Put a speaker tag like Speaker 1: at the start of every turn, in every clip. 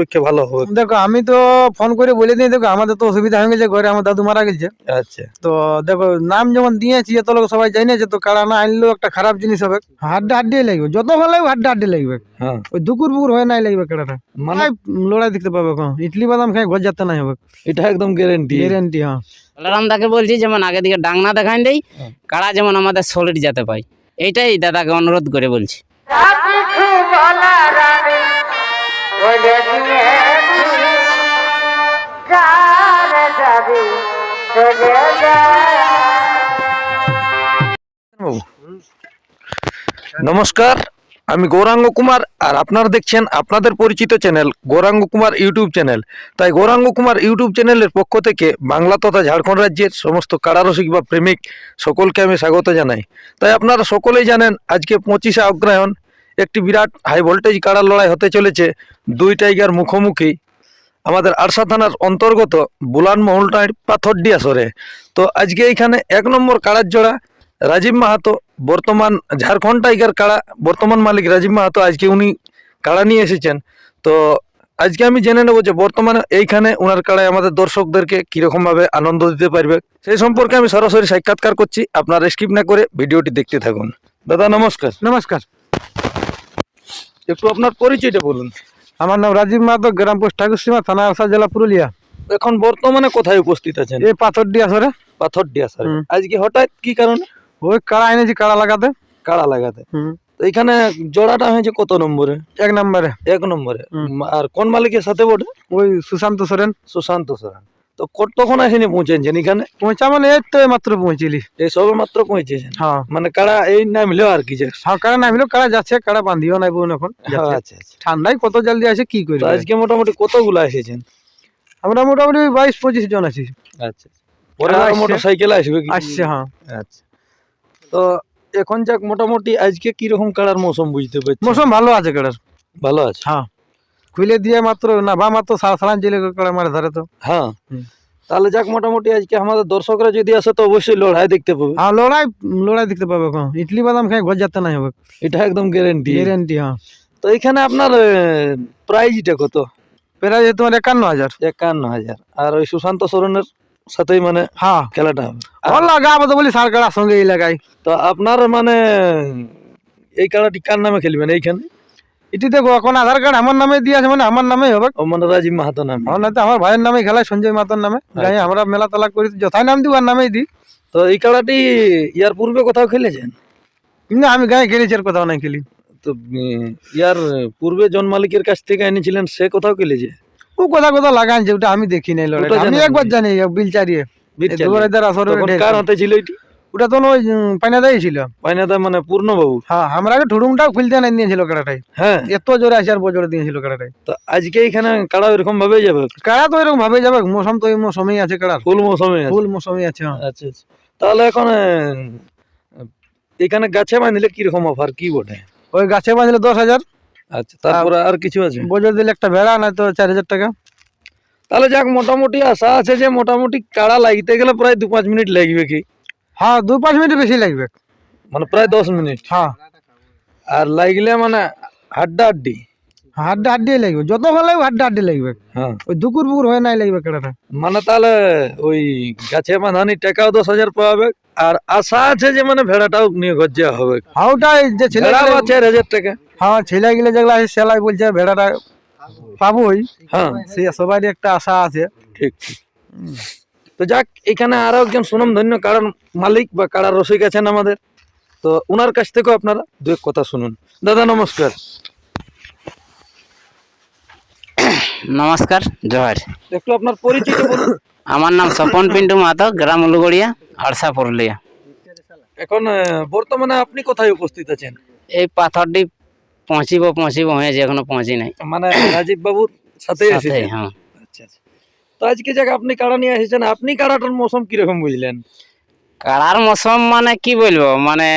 Speaker 1: পক্ষে ভালো হবে।
Speaker 2: দেখো আমি তো ফোন করে বলে দিই দেখো আমাদের তো অসুবিধা হয়ে গেছে ঘরে আমার দাদু মারা গেছে।
Speaker 1: আচ্ছা।
Speaker 2: তো দেখো নাম যেমন দিয়েছি এত লোক সবাই জানিয়েছে তো কাড়া না আনলেও একটা খারাপ জিনিস হবে। হাড্ডা হাড্ডি লাগবে যত ভালো লাগবে হাড্ডা হাড্ডি লাগবে।
Speaker 1: হ্যাঁ।
Speaker 2: ওই দুকুর বুকুর হয়ে নাই লাগবে কাড়াটা।
Speaker 1: মানে
Speaker 2: লড়াই দেখতে পাবে এখন। ইডলি বাদাম খাই ঘর যেতে নাই হবে।
Speaker 1: এটা একদম গ্যারেন্টি
Speaker 2: গ্যারেন্টি হ্যাঁ।
Speaker 3: বলরামদাকে বলছি যেমন আগে দিকে ডাংনা দেখান দেই
Speaker 1: হ্যাঁ।
Speaker 3: কাড়া যেমন আমাদের সলিড যেতে পাই এইটাই দাদাকে অনুরোধ করে বলছি।
Speaker 1: নমস্কার, আমি গৌরাঙ্গ কুমার আর আপনারা দেখছেন আপনাদের পরিচিত channel Gauranga Kumar YouTube channel. তাই গৌরাঙ্গ কুমার ইউটিউব চ্যানেলের পক্ষ থেকে বাংলা তথা ঝাড়খণ্ড রাজ্যের সমস্ত কারারসিক বা প্রেমিক সকলকে আমি স্বাগত জানাই। তাই আপনারা সকলেই জানেন আজকে পঁচিশে অগ্রহায়ণ একটি বিরাট হাই ভোল্টেজ কাড়ার লড়াই হতে চলেছে। দুই টাইগার মুখোমুখি। আমাদের আরসা থানার অন্তর্গত বুলান মহলটার পাথরডি আসরে তো আজকে এইখানে এক নম্বর কাড়ার জোড়া রাজীব মাহাতো, বর্তমান ঝাড়খণ্ড টাইগার কাড়া, বর্তমান মালিক রাজীব মাহাতো আজকে উনি কাড়া নিয়ে এসেছেন। তো আজকে আমি জেনে নেব যে বর্তমানে এইখানে ওনার কাড়ায় আমাদের দর্শকদেরকে কীরকম ভাবে আনন্দ দিতে পারবে। সেই সম্পর্কে আমি সরাসরি সাক্ষাৎকার করছি। আপনারা স্কিপ না করে ভিডিওটি দেখতে থাকুন। দাদা, নমস্কার।
Speaker 2: নমস্কার।
Speaker 1: একটু আপনার পরিচয়টা বলুন।
Speaker 2: আমার নাম রাজীব মাহাতো গ্রাম পোস্ট ঠাকুরসীমা থানা আরসা জেলা পুরুলিয়া।
Speaker 1: এখন বর্তমানে কোথায় উপস্থিত আছেন?
Speaker 2: এই পাথরডি আসরে
Speaker 1: পাথরডি আসার
Speaker 2: হুম।
Speaker 1: আজকে হঠাৎ কি কারণে?
Speaker 2: ওই কাড়া এনেছি কাড়া লাগাতে।
Speaker 1: কাড়া লাগাতে। এখানে জোড়াটা হয়েছে কত নম্বরে?
Speaker 2: এক নম্বরে।
Speaker 1: এক নম্বরে। আর কোন মালিকের সাথে বটে?
Speaker 2: ওই সুশান্ত সোরেন।
Speaker 1: সুশান্ত সোরেন। তো কতক্ষণ আসেনি পৌঁছেছেন এখানে?
Speaker 2: পৌঁছা মানে এই তো মাত্র পৌঁছিলি।
Speaker 1: এই সবে মাত্র পৌঁছেছেন?
Speaker 2: হ্যাঁ।
Speaker 1: মানে কাড়া এই নামলেও আর কি যে
Speaker 2: হ্যাঁ কাড়া নামিলো কাড়া যাচ্ছে কাড়া বান্ধিও নাই বোন এখন যাচ্ছে।
Speaker 1: আচ্ছা আচ্ছা।
Speaker 2: ঠান্ডায় কত জলদি আসে কি করি
Speaker 1: আজকে মোটামুটি কতগুলো এসেছেন?
Speaker 2: আমরা মোটামুটি বাইশ পঁচিশ জন আছি।
Speaker 1: আচ্ছা পরে
Speaker 2: কারা
Speaker 1: আর
Speaker 2: আসছে?
Speaker 1: মোটর সাইকেল আসবে
Speaker 2: আসছে হ্যাঁ।
Speaker 1: আচ্ছা। তো এখন যাক মোটামুটি আজকে কি রকম কাড়ার মৌসুম বুঝতে পারছি
Speaker 2: মৌসুম ভালো আছে কাড়ার
Speaker 1: ভালো আছে?
Speaker 2: হ্যাঁ। খুলে দিয়ে মাত্র না বা মাত্র সাড়ে সাড়ান জেলে কাড়া মারে ধরে তো।
Speaker 1: হ্যাঁ। তাহলে যাক মোটামুটি আজকে আমাদের দর্শকরা যদি আসে তো অবশ্যই লড়াই দেখতে পাবে।
Speaker 2: হ্যাঁ লড়াই লড়াই দেখতে পাবে ইডলি বাদাম খাই ঘর যেতে নাই হবে।
Speaker 1: এটা একদম গ্যারেন্টি
Speaker 2: গ্যারেন্টি হ্যাঁ।
Speaker 1: তো এখানে আপনার প্রাইজটা কত?
Speaker 2: প্রায় তোমার একান্ন হাজার।
Speaker 1: একান্ন হাজার। আর ওই সুশান্ত সোরেনের সাথেই মানে
Speaker 2: হ্যাঁ।
Speaker 1: খেলাটা
Speaker 2: ভালো লাগা তো বলি সার কাড়ার সঙ্গে এই লাগাই।
Speaker 1: তো আপনার মানে এই খেলাটি কার নামে খেলবেন? এইখানে?
Speaker 2: এটি দেখো এখন আধার কার্ড আমার নামে দিয়ে আছে মানে আমার নামেই হবে।
Speaker 1: ও মানে রাজীব মাহাতো নামে।
Speaker 2: আমার না তো আমার ভাইয়ের নামে খেলায় সঞ্জয় মাতার নামে। গায়ে আমরা মেলা তালা করি যথাই নাম দিব আর নামেই দিই।
Speaker 1: তো এই খেলাটি ইয়ার পূর্বে কোথাও খেলেছেন?
Speaker 2: কিন্তু আমি গায়ে খেলেছি আর কোথাও নাই খেলি।
Speaker 1: তো ইয়ার পূর্বে জন মালিকের কাছ থেকে এনেছিলেন সে কোথাও খেলেছে?
Speaker 2: ও কোথা কোথা লাগানছে ওটা আমি দেখি নাই লড়াই আমি একবার জানি বিল চারিয়ে।
Speaker 1: বীরচাঁদ।
Speaker 2: দুবারেদার আসরে
Speaker 1: কার। হাতে ছিল এটি?
Speaker 2: ওটা তো ওই পাইনা দেয় ছিল।
Speaker 1: পাইনাদা মানে পূর্ণবাবু
Speaker 2: হ্যাঁ আমরা আগে ঠুডুমটাও খুলতে নাই নিয়েছিল কাড়াটাই
Speaker 1: হ্যাঁ।
Speaker 2: এত জোরে আসে আর বজরে দিয়েছিল কাড়াটাই
Speaker 1: তো আজকে এখানে কাড়া এরকম ভাবে যাবে?
Speaker 2: কাড়া তো এরকম ভাবে যাবে মৌসুম তো এই মৌসুমেই আছে কাড়ার।
Speaker 1: ফুল মৌসুমে
Speaker 2: ফুল মৌসুমেই আছে হ্যাঁ।
Speaker 1: আচ্ছা আচ্ছা। তাহলে এখন এখানে গাছে বাঁধলে কীরকম অফার কি বটে?
Speaker 2: ওই গাছে বাঁধলে দশ হাজার।
Speaker 1: আচ্ছা তারপরে আর কিছু আছে?
Speaker 2: বজর দিলে একটা ভেড়া না তো চার হাজার টাকা।
Speaker 1: তাহলে যাক মোটামুটি আশা আছে যে মোটামুটি কাড়া লাগতে গেলে প্রায় দু পাঁচ মিনিট লাগবে কি?
Speaker 2: হ্যাঁ দু পাঁচ মিনিট বেশি লাগবে
Speaker 1: মানে প্রায় দশ মিনিট
Speaker 2: হ্যাঁ
Speaker 1: আর লাগলে মানে হাড্ডা হাড্ডি
Speaker 2: হাড্ডা হাড্ডি লাগবে যত ভালো লাগবে হাড্ডা হাড্ডি লাগবে
Speaker 1: হ্যাঁ
Speaker 2: ওই দুকুর বুকুর হয়ে নাই লাগবে কাড়াটা
Speaker 1: মানে তাহলে ওই গাছে বাঁধানি টাকাও দশ হাজার পাবে আর আশা আছে যে মানে ভেড়াটাও নিয়ে ঘর যাওয়া হবে
Speaker 2: হ্যাঁ ওটাই যে ছেলে
Speaker 1: ভেড়া বা চার হাজার টাকা
Speaker 2: হ্যাঁ ছেলে গেলে যেগুলো আছে সেলাই বলছে ভেড়াটা পাবোই
Speaker 1: হ্যাঁ
Speaker 2: সে সবারই একটা আশা আছে
Speaker 1: ঠিক ঠিক তো যাক এখানে আরও একজন সুনাম ধন্য কারার মালিক বা কারার রসিক আছেন আমাদের। তো ওনার কাছ থেকেও আপনারা দু এক কথা শুনুন। দাদা নমস্কার।
Speaker 3: নমস্কার জোহার।
Speaker 1: একটু আপনার পরিচিত বলুন।
Speaker 3: আমার নাম স্বপন পিন্টু মাহাতো গ্রাম উলুগড়িয়া আরসা পুরুলিয়া।
Speaker 1: এখন বর্তমানে আপনি কোথায় উপস্থিত আছেন?
Speaker 3: এই পাথরটি পৌঁছিব পৌঁছিব হয়েছে এখনও পৌঁছি নাই।
Speaker 1: মানে রাজীব বাবুর সাথে
Speaker 3: সাথে হ্যাঁ।
Speaker 1: আচ্ছা আচ্ছা। তো আজকে যাক আপনি কাড়া নিয়ে এসেছেন। আপনি কাড়াটার মৌসুম কীরকম বুঝলেন?
Speaker 3: কাড়ার মৌসুম মানে কি বলব? মানে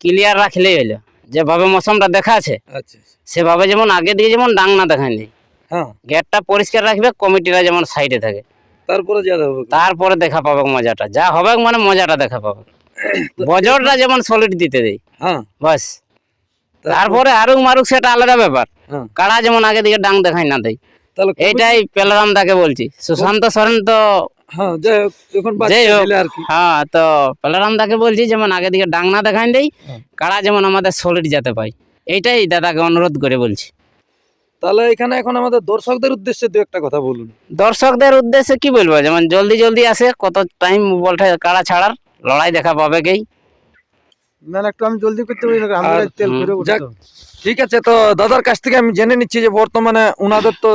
Speaker 3: ক্লিয়ার রাখলেই হলো। যেভাবে মৌসুমটা দেখা আছে
Speaker 1: আচ্ছা
Speaker 3: সেভাবে যেমন আগে দিয়ে যেমন ডাংনা দেখান যায়
Speaker 1: হ্যাঁ।
Speaker 3: গেটটা পরিষ্কার রাখবে কমিটিরা যেমন সাইডে থাকে।
Speaker 1: তারপরে যা হবে
Speaker 3: তারপরে দেখা পাবে মজাটা। যা হবে মানে মজাটা দেখা পাবে। বজরটা যেমন সলিড দিতে দেই
Speaker 1: হ্যাঁ।
Speaker 3: বাস। তারপরে? আরুক মারুক সেটা আলাদা ব্যাপার।
Speaker 1: হ্যাঁ।
Speaker 3: কাড়া যেমন আগে দিকে ডাং দেখাই না দেয়
Speaker 1: তাহলে
Speaker 3: এইটাই পেলারাম দাকে বলছি। সুশান্ত সরেন তো
Speaker 1: হ্যাঁ কি।
Speaker 3: হ্যাঁ তো পেলারাম দাকে বলছি যেমন আগে দিকে ডাং না দেখাই দেই
Speaker 1: হ্যাঁ।
Speaker 3: কাড়া যেমন আমাদের সলিড যেতে পাই এইটাই দাদাকে অনুরোধ করে বলছি।
Speaker 1: তাহলে এখানে এখন আমাদের দর্শকদের উদ্দেশ্যে দু একটা কথা বলুন।
Speaker 3: দর্শকদের উদ্দেশ্যে কি বলব? যেমন জলদি জলদি আসে কত টাইম বলটা কাড়া ছাড়ার লড়াই দেখা পাবে কেই।
Speaker 2: মানে একটু আমি জলদি করতে পারি আমরা তেল
Speaker 1: ঠিক আছে তো দাদার কাছ থেকে আমি জেনে নিচ্ছি যে বর্তমানে উনাদের তো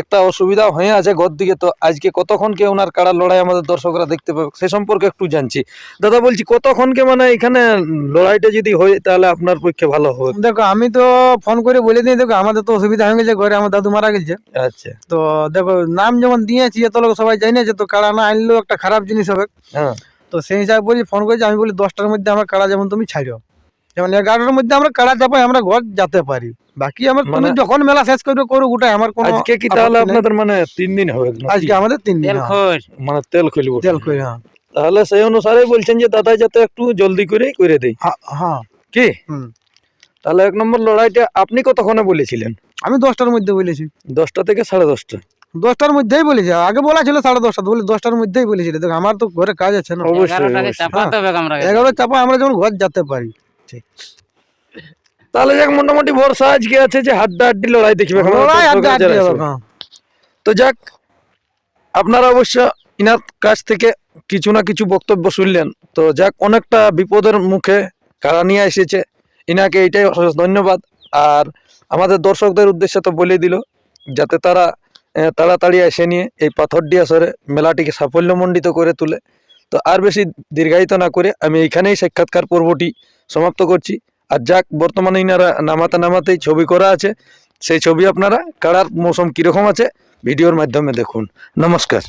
Speaker 1: একটা অসুবিধা হয়ে আছে ঘর দিকে তো আজকে কতক্ষণকে ওনার কাড়ার লড়াই আমাদের দর্শকরা দেখতে পাবে সে সম্পর্কে একটু জানছি। দাদা বলছি কতক্ষণকে মানে এখানে লড়াইটা যদি হয় তাহলে আপনার পক্ষে ভালো হবে?
Speaker 2: দেখো আমি তো ফোন করে বলে দিই দেখো আমাদের তো অসুবিধা হয়ে গেছে ঘরে আমার দাদু মারা গেছে।
Speaker 1: আচ্ছা।
Speaker 2: তো দেখো নাম যেমন দিয়েছি এত লোক সবাই জানিয়েছে তো কাড়া না আনলেও একটা খারাপ জিনিস হবে।
Speaker 1: হ্যাঁ।
Speaker 2: তো সেই হিসাবে বলি ফোন করেছি আমি বলি দশটার মধ্যে আমার কাড়া যেমন তুমি ছাড়ো যেমন এগারোটার মধ্যে আমরা কাড়া চাপাই আমরা ঘর যেতে পারি। বাকি আমার তুমি
Speaker 1: মানে-
Speaker 2: যখন মেলা শেষ করবে করো গোটাই আমার কোনো
Speaker 1: আজকে কি তাহলে আপনাদের মানে তিন দিন হবে?
Speaker 2: আজকে আমাদের তিন দিন
Speaker 3: তেল
Speaker 2: হ্যাঁ।
Speaker 1: মানে তেল খুলব
Speaker 2: তেল করে হ্যাঁ।
Speaker 1: তাহলে সেই অনুসারে বলছেন যে দাদা যাতে একটু জলদি করে করে দেই।
Speaker 2: হ্যাঁ, হ্যাঁ।
Speaker 1: কি?
Speaker 2: হুম।
Speaker 1: তাহলে এক নম্বর লড়াইটা আপনি কতক্ষণে বলেছিলেন?
Speaker 2: আমি দশটার মধ্যে বলেছি।
Speaker 1: দশটা থেকে সাড়ে দশটা।
Speaker 2: দশটার মধ্যেই বলেছি। আগে বলা ছিল সাড়ে দশটা বলি দশটার মধ্যেই বলেছিল দেখো আমার তো ঘরে কাজ আছে না। এগারো চাপা আমরা যেমন ঘর যেতে পারি।
Speaker 1: তাহলে যাক মোটামুটি ভরসা আজকে আছে যে হাড্ডা হাড্ডি লড়াই দেখবে।
Speaker 2: হ্যাঁ।
Speaker 1: তো যাক আপনারা অবশ্য ইনার কাছ থেকে কিছু না কিছু বক্তব্য শুনলেন। তো যাক অনেকটা বিপদের মুখে কারা নিয়ে এসেছে ইনাকে এইটাই অশেষ ধন্যবাদ। আর আমাদের দর্শকদের উদ্দেশ্যে তো বলে দিল যাতে তারা তাড়াতাড়ি এসে নিয়ে এই পাথর দিয়ে আসরে মেলাটিকে সাফল্যমণ্ডিত করে তুলে। তো আর বেশি দীর্ঘায়িত না করে আমি এইখানেই সাক্ষাৎকার পর্বটি সমাপ্ত করছি। আর যাক, বর্তমানে ইনারা নামাতে নামাতেই ছবি করা আছে। সেই ছবি আপনারা, কারার মৌসুম কীরকম আছে, ভিডিওর মাধ্যমে দেখুন। নমস্কার।